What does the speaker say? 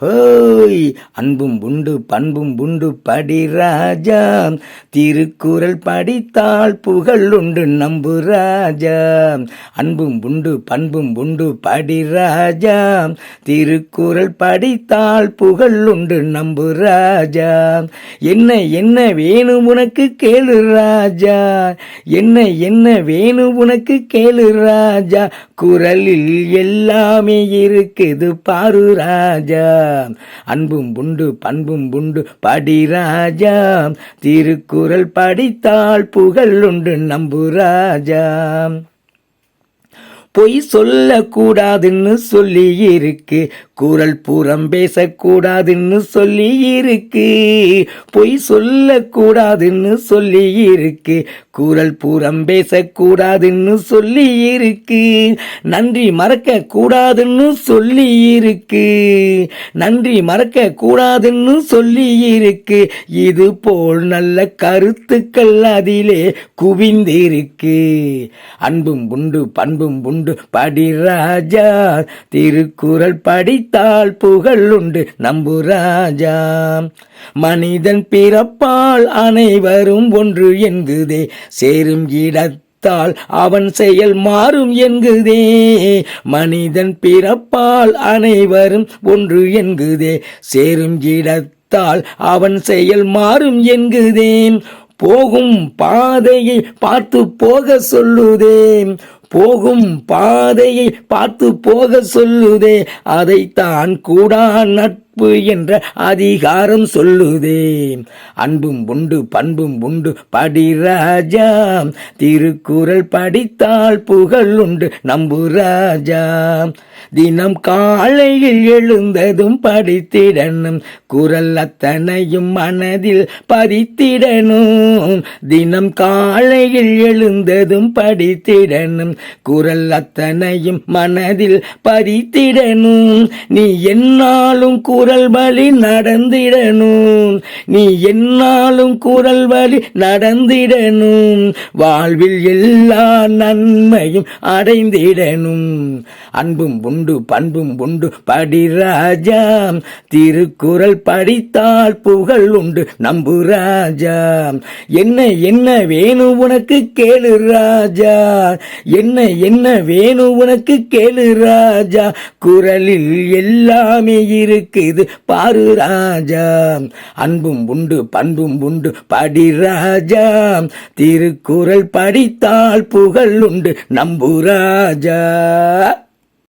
ஹோய் அன்பும் உண்டு பண்பும் உண்டு படி ராஜா. திருக்குறள் படித்தால் புகழ் உண்டு நம்பு ராஜா. அன்பும் உண்டு பண்பும் உண்டு படி ராஜா. திருக்குறள் படித்தால் புகழ் உண்டு நம்பு ராஜா. என்ன என்ன வேணும் உனக்கு கேளு ராஜா. என்ன என்ன வேணும் உனக்கு கேளு ராஜா. குரலில் எல்லாமே இருக்குது பாரு ராஜா. அன்பும் உண்டு பண்பும் உண்டு. படி ராஜா திருக்குறள் படித்தால் புகழ் உண்டு நம்பு ராஜா. பொய் சொல்லக்கூடாதுன்னு சொல்லி இருக்கு குரல் புறம் பேசக்கூடாதுன்னு சொல்லி இருக்கு பொய் சொல்லக்கூடாதுன்னு சொல்லி இருக்கு குரல் புறம் பேசக்கூடாதுன்னு சொல்லி இருக்கு நன்றி மறக்க கூடாதுன்னு சொல்லி இருக்கு நன்றி மறக்க கூடாதுன்னு சொல்லி இருக்கு இது போல் நல்ல கருத்துக்கள் அதிலே குவிந்திருக்கு. அன்பும் உண்டு பண்பும் உண்டு. உண்டு. படிராஜா திருக்குறள் படித்தால் புகழ் உண்டு. நம்பு ராஜா மனிதன் பிறப்பால் அனைவரும் ஒன்று என்குதே. சேரும் இடத்தால் அவன் செயல் மாறும் என்குதே. மனிதன் பிறப்பால் அனைவரும் ஒன்று என்குதே. சேரும் இடத்தால் அவன் செயல் மாறும் என்குதேன் போகும் பாதையை பார்த்து போக சொல்லுதே. போகும் பாதையை பார்த்து போக சொல்லுதே. அதைத்தான் கூடா நட்பு என்ற அதிகாரம் சொல்லுதே அன்பும் உண்டு பண்பும் உண்டு படி ராஜா. திருக்குறள் படித்தால் புகழ் உண்டு நம்பு ராஜா. தினம் காலையில் எழுந்ததும் படித்திடணும் குரல் அத்தனையும் மனதில் பதித்திடணும். தினம் காலையில் எழுந்ததும் படித்திடணும் குரல் அத்தனையும் மனதில் பதித்திடணும். நீ என்னாலும் குரல் வழி நடந்திடணும். நீ என்னாலும் குரல் வழி நடந்திடணும். வாழ்வில் எல்லா நன்மையும் அடைந்திடணும். அன்பும் உண்டு பண்பும் உண்டு படி ராஜா. திருக்குறள் படித்தால் புகழ் உண்டு நம்பு ராஜா. என்ன என்ன வேணும் உனக்கு கேளு ராஜா. என்ன என்ன வேணும் உனக்கு கேளு ராஜா. குரலில் எல்லாமே இருக்குது. பாரு ராஜா. அன்பும் உண்டு பண்பும் உண்டு படி ராஜா. திருக்குறள் படித்தால் புகழ் உண்டு நம்பு ராஜா.